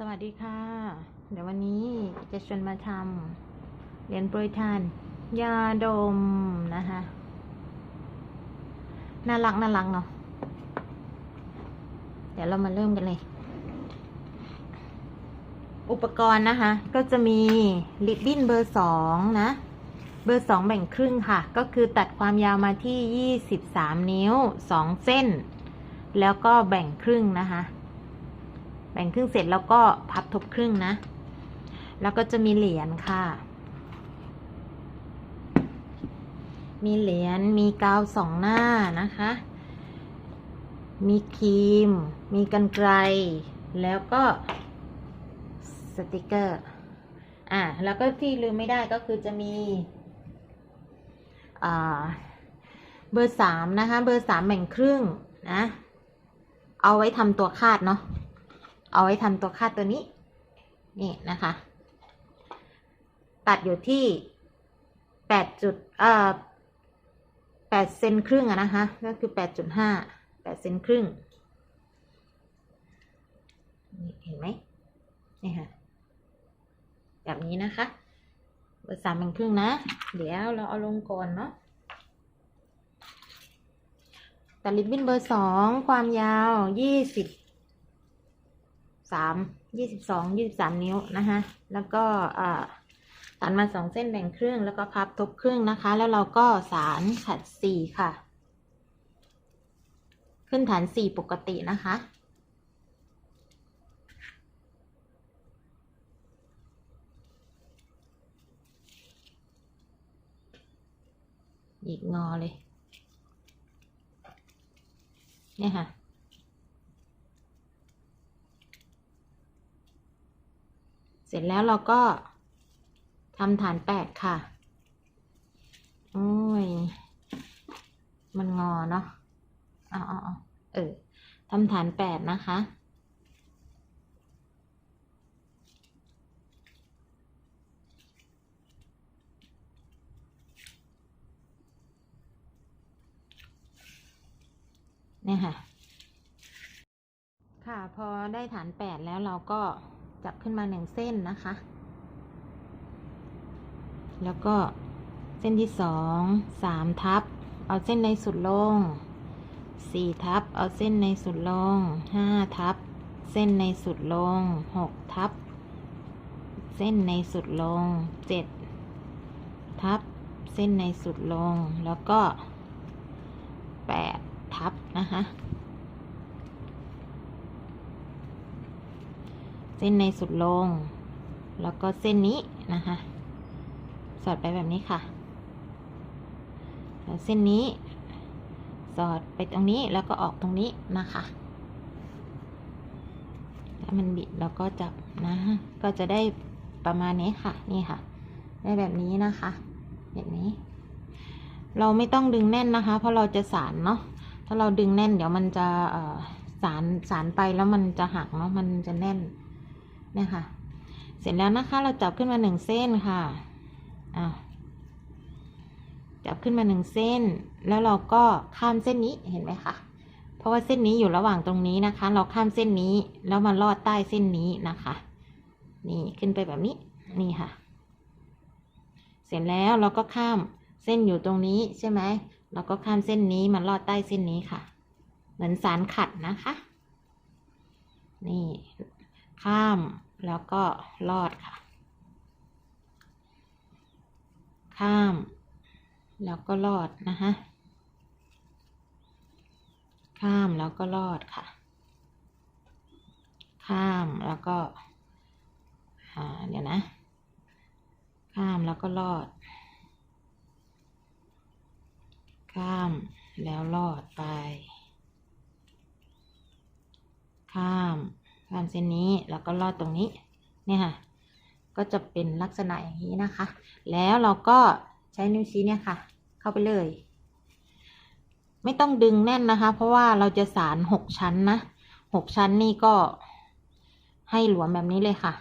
สวัสดีค่ะ เดี๋ยววันนี้จะชวนมาทำเหรียญโปรยทาน ยาดมนะคะน่ารักน่ารักเนาะเดี๋ยวเรามาเริ่มกันเลย อุปกรณ์นะคะ ก็จะมีลิบบิ้นเบอร์สองนะ เบอร์สองแบ่งครึ่งค่ะ ก็คือตัดความยาวมาที่ยี่สิบสามนิ้วสองเส้น แล้วก็แบ่งครึ่งนะคะ บ่งครึ่งเสร็จแล้วก็พับทบครึ่งนะ แล้วก็จะมีเหรียญค่ะ มีเหรียญ มีกาวสองหน้านะคะ มีครีม มีกันไกลแล้วก็สติกเกอร์ อ่าแล้วก็ที่ลืมไม่ได้ก็คือจะมี อ่า เบอร์สามนะคะ เบอร์สามแบ่งครึ่งนะ เอาไว้ทำตัวคาดเนาะ เอาไว้ทำตัวค่าตัวนี้ นี่นะคะ ตัดอยู่ที่แปดจุดเอ่อแปดเซนครึ่งอะนะคะ ก็คือแปดจุดห้าแปดเซนครึ่งนี่เห็นไหมนี่ค่ะ แบบนี้นะคะเบอร์สามเป็นครึ่งนะ เดี๋ยวเราเอาลงก่อนเนาะแต่ลิบบิ้นเบอร์สองความยาวยี่สิบ สามยี่สิบสองยี่สิบสามนิ้วนะคะแล้วก็อ่าตัดมาสองเส้นแบ่งครึ่งแล้วก็พับทบครึ่งนะคะ แล้วเราก็สารขัดสี่ค่ะ ขึ้นฐานสี่ปกตินะคะอีกงอเลย เนี่ยค่ะ เสร็จแล้วเราก็ทำฐานแปดค่ะ โอ้ย มันงอเนาะเอาเอาเอาเออทำฐานแปดนะคะ เนี่ยค่ะ ค่ะ พอได้ฐานแปดแล้วเราก็ จับขึ้นมาหนึ่งเส้นนะคะ แล้วก็เส้นที่สองสามทับ เอาเส้นในสุดลงสี่ทับ เอาเส้นในสุดลงห้าทับ เส้นในสุดลงหกทับ เส้นในสุดลงเจ็ดทับ เส้นในสุดลง แล้วก็แปดทับนะคะ เส้นในสุดลง แล้วก็เส้นนี้นะคะ สอดไปแบบนี้ค่ะเส้นนี้ สอดไปตรงนี้แล้วก็ออกตรงนี้นะคะถ้ามันบิดเราก็จับนะ ก็จะได้ประมาณนี้ค่ะ นี่ค่ะ ได้แบบนี้นะคะ แบบนี้ เราไม่ต้องดึงแน่นนะคะ เพราะเราจะสารเนาะ ถ้าเราดึงแน่นเดี๋ยวมันจะสารสารไปแล้วมันจะหักเนาะ มันจะแน่น เนี่ยค่ะ เสร็จแล้วนะคะเราจับขึ้นมาหนึ่งเส้นค่ะอ่าจับขึ้นมาหนึ่งเส้น แล้วเราก็ข้ามเส้นนี้เห็นไหมคะเพราะว่าเส้นนี้อยู่ระหว่างตรงนี้นะคะ เราข้ามเส้นนี้แล้วมาลอดใต้เส้นนี้นะคะ นี่ขึ้นไปแบบนี้นี่ค่ะ เสร็จแล้วเราก็ข้ามเส้นอยู่ตรงนี้ใช่ไหมเราก็ข้ามเส้นนี้มาลอดใต้เส้นนี้ค่ะ เหมือนสารขัดนะคะ นี่ ข้ามแล้วก็ลอดค่ะ ข้าม แล้วก็ลอดนะคะข้ามแล้วก็ลอดค่ะ ข้ามแล้วก็อ่าเดี๋ยวนะ ข้ามแล้วก็ลอด ข้ามแล้วลอดไป ข้าม ข้ามเส้นนี้แล้วก็ลอดตรงนี้เนี่ยค่ะ ก็จะเป็นลักษณะอย่างนี้นะคะ แล้วเราก็ใช้นิ้วชี้เนี่ยค่ะ เข้าไปเลย ไม่ต้องดึงแน่นนะคะ เพราะว่าเราจะสารหกชั้นนะหกชั้นนี่ก็ให้หลวมแบบนี้เลยค่ะ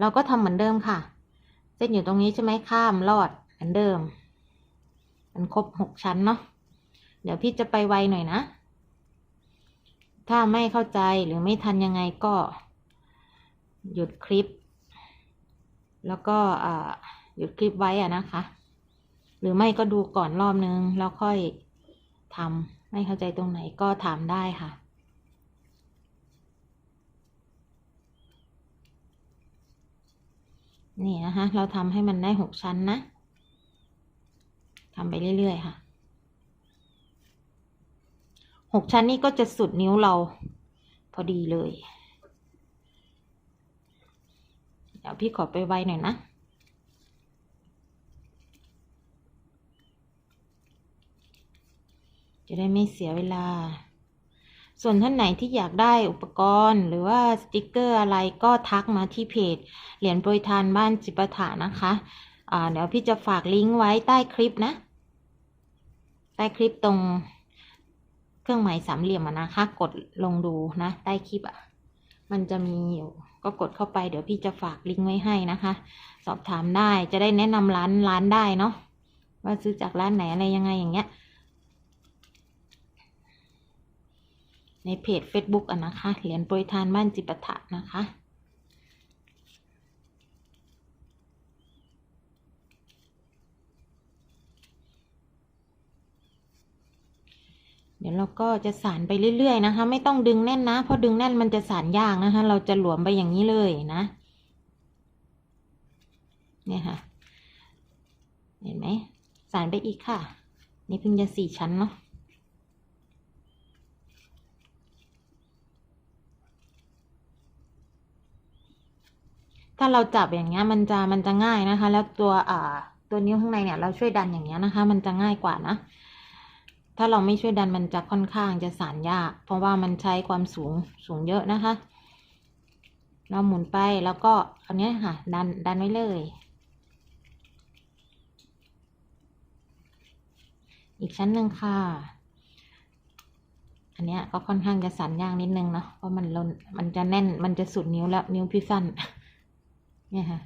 เราก็ทำเหมือนเดิมค่ะ เส้นอยู่ตรงนี้ใช่ไหมข้ามลอดเหมือนเดิม มันครบหกชั้นเนาะเดี๋ยวพี่จะไปไวหน่อยนะ ถ้าไม่เข้าใจหรือไม่ทันยังไงก็ หยุดคลิป แล้วก็หยุดคลิปไว้อะนะคะ หรือไม่ก็ดูก่อนรอบนึง แล้วค่อยทำไม่เข้าใจตรงไหนก็ถามได้ค่ะนี่นะคะ เราทำให้มันได้หกชั้นนะทำไปเรื่อย ๆ ค่ะ หกชั้นนี้ก็จะสุดนิ้วเรา พอดีเลย เดี๋ยวพี่ขอไปไวหน่อยนะจะได้ไม่เสียเวลา ส่วนท่านไหนที่อยากได้อุปกรณ์ หรือว่าสติกเกอร์อะไรก็ทักมาที่เพจ เหรียญโปรยทานบ้านจิปถานะคะอ่าเดี๋ยวพี่จะฝากลิงก์ไว้ใต้คลิปนะ ใต้คลิปตรง เครื่องหมายสามเหลี่ยมอะนะคะ กดลงดูนะ ใต้คลิปอะมันจะมีอยู่ก็กดเข้าไปเดี๋ยวพี่จะฝากลิงก์ไว้ให้นะคะ สอบถามได้จะได้แนะนำร้านร้านได้เนาะว่าซื้อจากร้านไหนอะไรยังไงอย่างเงี้ย ในเพจ Facebook อะนะคะ เหรียญโปรยทานบ้านจิปะถะนะคะ เดี๋ยวก็จะสานไปเรื่อยๆนะคะ ไม่ต้องดึงแน่นนะ เพราะดึงแน่นมันจะสานยากนะคะ เราจะหลวมไปอย่างนี้เลยนะ เนี่ยค่ะ เห็นไหมสานไปอีกค่ะ นี่เพิ่งจะสี่ชั้นเนาะถ้าเราจับอย่างเงี้ยมันจะมันจะง่ายนะคะ แล้วตัวอ่าตัวนิ้วข้างในเนี่ยเราช่วยดันอย่างเงี้ยนะคะ มันจะง่ายกว่านะ ถ้าเราไม่ช่วยดันมันจะค่อนข้างจะสานยากเพราะว่ามันใช้ความสูงสูงเยอะนะคะ เราหมุนไปแล้วก็อันนี้ค่ะ ดันดันไว้เลย อีกชั้นหนึ่งค่ะ อันนี้ก็ค่อนข้างจะสันยากนิดนึงเนาะเพราะมันลนมันจะแน่นมันจะสุดนิ้วแล้วนิ้วพี่สั้นเนี่ยค่ะ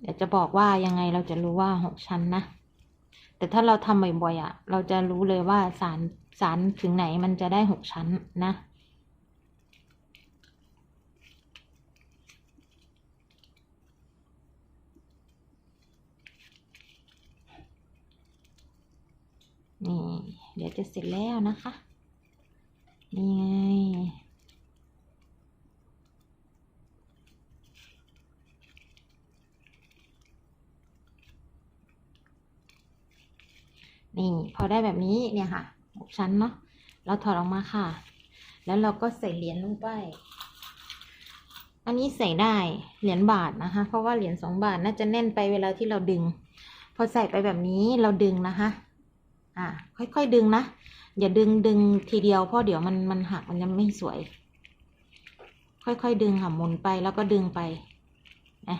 เดี๋ยวจะบอกว่ายังไงเราจะรู้ว่าหกชั้นนะ แต่ถ้าเราทำบ่อยๆอะ เราจะรู้เลยว่าสารสารถึงไหนมันจะได้หกชั้นนะนี่ เดี๋ยวจะเสร็จแล้วนะคะ นี่ไง นี่พอได้แบบนี้เนี่ยค่ะหกชั้นเนาะเราถอดออกมาค่ะ แล้วเราก็ใส่เหรียญลงไป อันนี้ใส่ได้เหรียญบาทนะคะ เพราะว่าเหรียญสองบาทน่าจะแน่นไปเวลาที่เราดึง พอใส่ไปแบบนี้เราดึงนะคะ อ่า ค่อยๆดึงนะอย่าดึงดึงทีเดียวเพราะเดี๋ยวมันมันหักมันจะไม่สวย ค่อยๆดึงค่ะหมุนไปแล้วก็ดึงไปนะ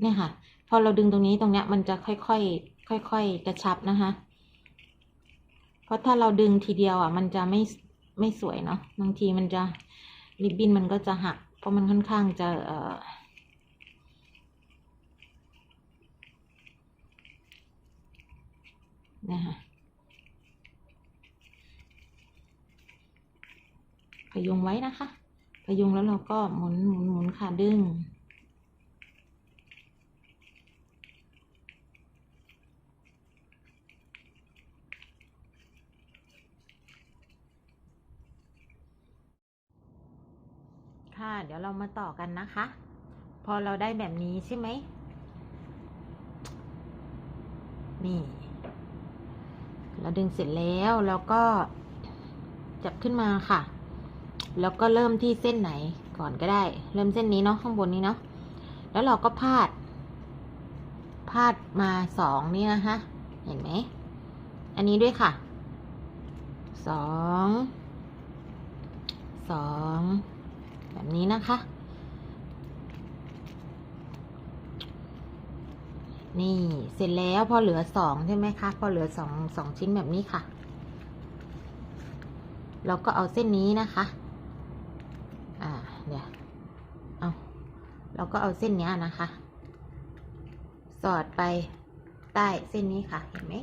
เนี่ยค่ะ พอเราดึงตรงนี้ตรงเนี้ยมันจะค่อยๆค่อยๆกระชับนะคะ เพราะถ้าเราดึงทีเดียวอะ มันจะไม่ไม่สวยเนาะบางทีมันจะริบบิ้นมันก็จะหัก เพราะมันค่อนข้างจะเอ่อนะคะพยุงไว้นะคะ พยุงแล้วเราก็หมุนหมุนหมุนค่ะดึง ค่ะ เดี๋ยวเรามาต่อกันนะคะ พอเราได้แบบนี้ใช่ไหม นี่ เราดึงเสร็จแล้วแล้วก็จับขึ้นมาค่ะ แล้วก็เริ่มที่เส้นไหนก่อนก็ได้ เริ่มเส้นนี้เนาะข้างบนนี้เนาะ แล้วเราก็พาด พาดมาสองนี่นะคะ เห็นไหม อันนี้ด้วยค่ะ สอง สอง แบบนี้นะคะ นี่เสร็จแล้วพอเหลือสองใช่ไหมคะ พอเหลือสองสองชิ้นแบบนี้ค่ะ เราก็เอาเส้นนี้นะคะ อ่าเดี๋ยวเอาเราก็เอาเส้นนี้นะคะ สอดไปใต้เส้นนี้ค่ะเห็นไหม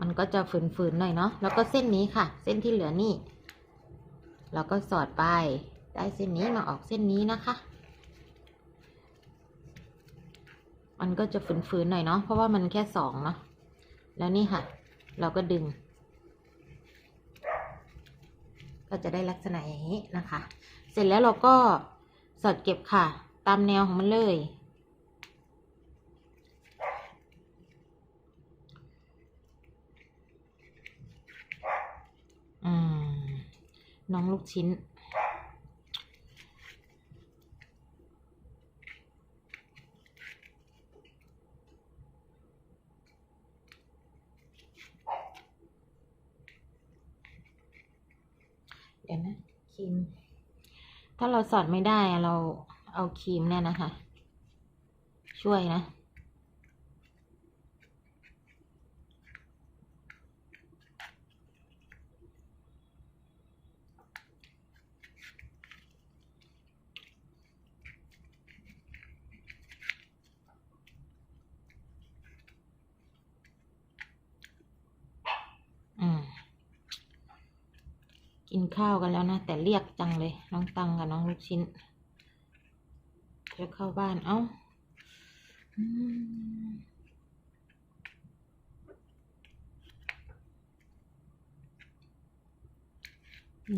มันก็จะฝืนๆหน่อยเนาะ แล้วก็เส้นนี้ค่ะ เส้นที่เหลือนี่ เราก็สอดไปได้เส้นนี้มาออกเส้นนี้นะคะ มันก็จะฝืนๆหน่อยเนาะเพราะว่ามันแค่สองเนาะแล้วนี่ค่ะ เราก็ดึง ก็จะได้ลักษณะอย่างนี้นะคะ เสร็จแล้วเราก็สอดเก็บค่ะ ตามแนวของมันเลย อืม น้องลูกชิ้น เดี๋ยวนะครีม ถ้าเราสอดไม่ได้เราเอาครีมเนี่ยนะคะ ช่วยนะ อืม กินข้าวกันแล้วนะ แต่เรียกจังเลย น้องตังกับน้องลูกชิ้นจะเข้าบ้าน เอ้า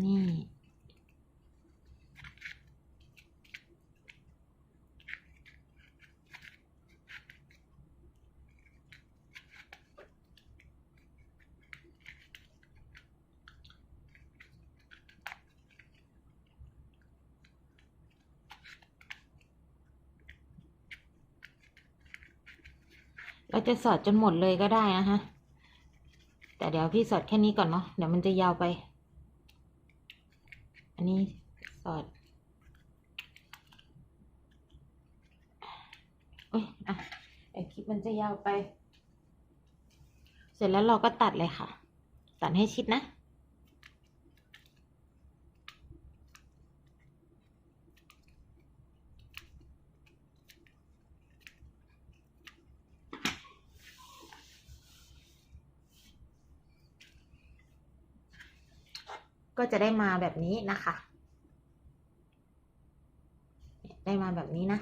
นี่ เราจะสอดจนหมดเลยก็ได้นะคะแต่เดี๋ยวพี่สอดแค่นี้ก่อนเนาะเดี๋ยวมันจะยาวไป อันนี้สอดเอ้ยอะเดี๋ยวคลิปมันจะยาวไป เสร็จแล้วเราก็ตัดเลยค่ะ ตัดให้ชิดนะ ก็จะได้มาแบบนี้นะคะ ได้มาแบบนี้นะ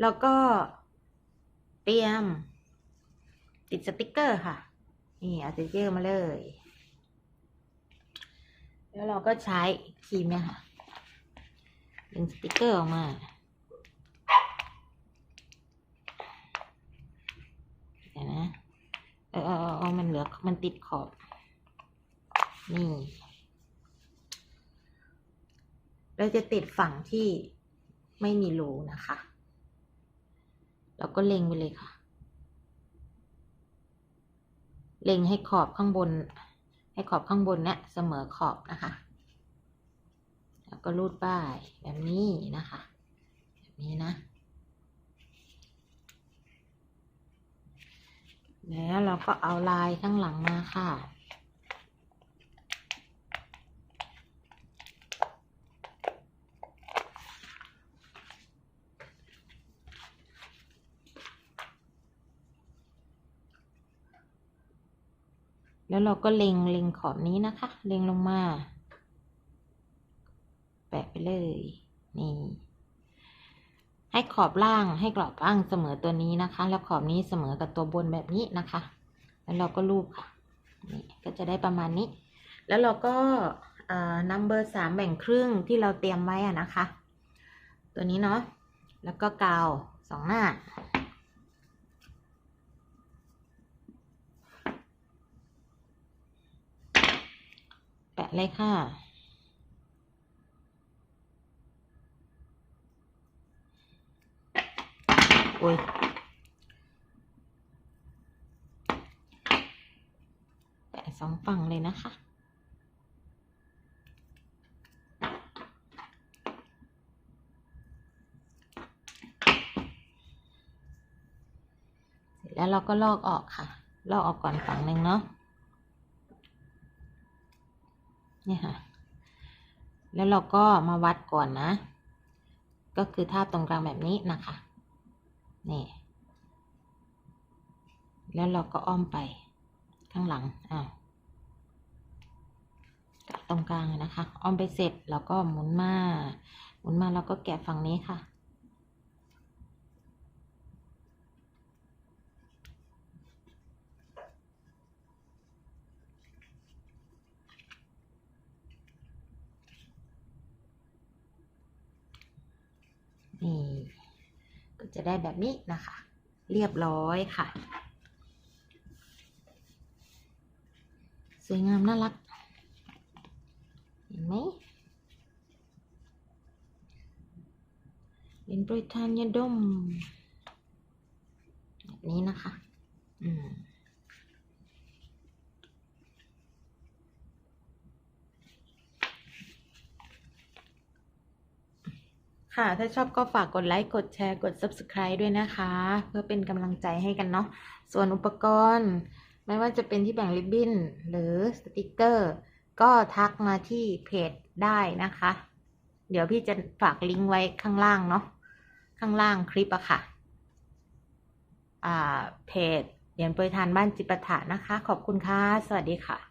แล้วก็เตรียม ติดสติกเกอร์ค่ะ นี่เอาสติกเกอร์มาเลย แล้วเราก็ใช้ครีมเนี่ยค่ะ ดึงสติกเกอร์ออกมาเดี๋ยวนะ เออเออเออมันเหลือ มันติดขอบ นี่ เราจะติดฝั่งที่ไม่มีรูนะคะเราก็เล็งไปเลยค่ะ เล็งให้ขอบข้างบน ให้ขอบข้างบนเนี่ยเสมอขอบนะคะ แล้วก็รูดป้ายแบบนี้นะคะ แบบนี้นะ แล้วเราก็เอาลายข้างหลังมาค่ะ แล้วเราก็เล็งเล็งขอบนี้นะคะ เล็งลงมา แปะไปเลย นี่ ให้ขอบล่างให้กรอบล่างเสมอตัวนี้นะคะ แล้วขอบนี้เสมอกับตัวบนแบบนี้นะคะ แล้วเราก็ลูบค่ะ นี่ก็จะได้ประมาณนี้ แล้วเราก็นัมเบอร์สามแบ่งครึ่งที่เราเตรียมไว้อะนะคะ ตัวนี้เนาะ แล้วก็กาวสองหน้า แปะ เลยค่ะ โอ้ยแปะสองฝั่งเลยนะคะแล้วเราก็ลอกออกค่ะ ลอกออกก่อนฝั่งหนึ่งเนาะ เนี่ยค่ะ แล้วเราก็มาวัดก่อนนะ ก็คือทาบตรงกลางแบบนี้นะคะ นี่ แล้วเราก็อ้อมไปข้างหลัง อ้าวตรงกลางนะคะ อ้อมไปเสร็จแล้วก็หมุนมา หมุนมาแล้วก็แกะฝั่งนี้ค่ะ นี่ก็จะได้แบบนี้นะคะ เรียบร้อยค่ะ สวยงามน่ารัก เห็นไหมเป็นโปรยทานยาดมแบบนี้นะคะ อืม ค่ะ ถ้าชอบก็ฝากกดไลค์ กดแชร์ กด Subscribe ด้วยนะคะ เพื่อเป็นกำลังใจให้กันเนาะ ส่วนอุปกรณ์ ไม่ว่าจะเป็นที่แบ่งริบบิ้น หรือสติกเกอร์ ก็ทักมาที่เพจได้นะคะ เดี๋ยวพี่จะฝากลิงก์ไว้ข้างล่างเนาะ ข้างล่างคลิปอะค่ะ อ่า เพจเหรียญปรยทานบ้านจิปถะนะคะ ขอบคุณค่ะ สวัสดีค่ะ